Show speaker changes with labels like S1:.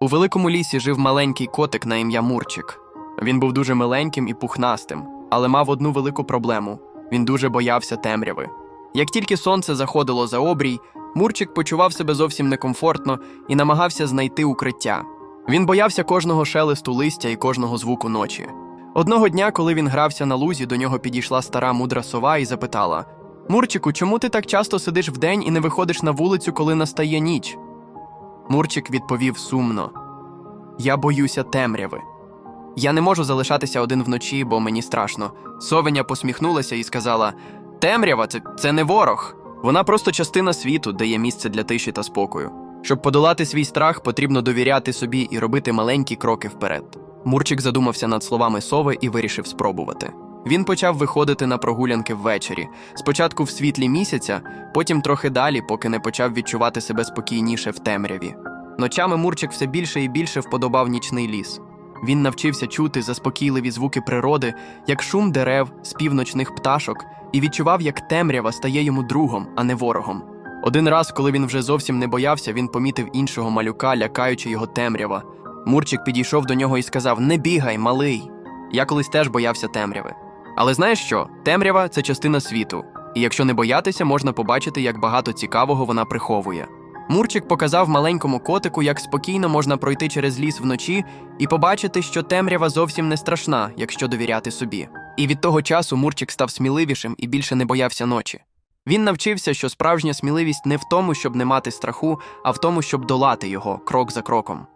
S1: У великому лісі жив маленький котик на ім'я Мурчик. Він був дуже миленьким і пухнастим, але мав одну велику проблему він дуже боявся темряви. Як тільки сонце заходило за обрій, Мурчик почував себе зовсім некомфортно і намагався знайти укриття. Він боявся кожного шелесту листя і кожного звуку ночі. Одного дня, коли він грався на лузі, до нього підійшла стара мудра сова і запитала: Мурчику, чому ти так часто сидиш вдень і не виходиш на вулицю, коли настає ніч? Мурчик відповів сумно: Я боюся темряви. Я не можу залишатися один вночі, бо мені страшно. Совеня посміхнулася і сказала: Темрява це, це не ворог. Вона просто частина світу, де є місце для тиші та спокою. Щоб подолати свій страх, потрібно довіряти собі і робити маленькі кроки вперед. Мурчик задумався над словами сови і вирішив спробувати. Він почав виходити на прогулянки ввечері, спочатку в світлі місяця, потім трохи далі, поки не почав відчувати себе спокійніше в темряві. Ночами Мурчик все більше і більше вподобав нічний ліс. Він навчився чути заспокійливі звуки природи, як шум дерев, спів ночних пташок, і відчував, як темрява стає йому другом, а не ворогом. Один раз, коли він вже зовсім не боявся, він помітив іншого малюка, лякаючи його темрява. Мурчик підійшов до нього і сказав: Не бігай, малий. Я колись теж боявся темряви. Але знаєш що? Темрява це частина світу, і якщо не боятися, можна побачити, як багато цікавого вона приховує. Мурчик показав маленькому котику, як спокійно можна пройти через ліс вночі і побачити, що темрява зовсім не страшна, якщо довіряти собі. І від того часу Мурчик став сміливішим і більше не боявся ночі. Він навчився, що справжня сміливість не в тому, щоб не мати страху, а в тому, щоб долати його крок за кроком.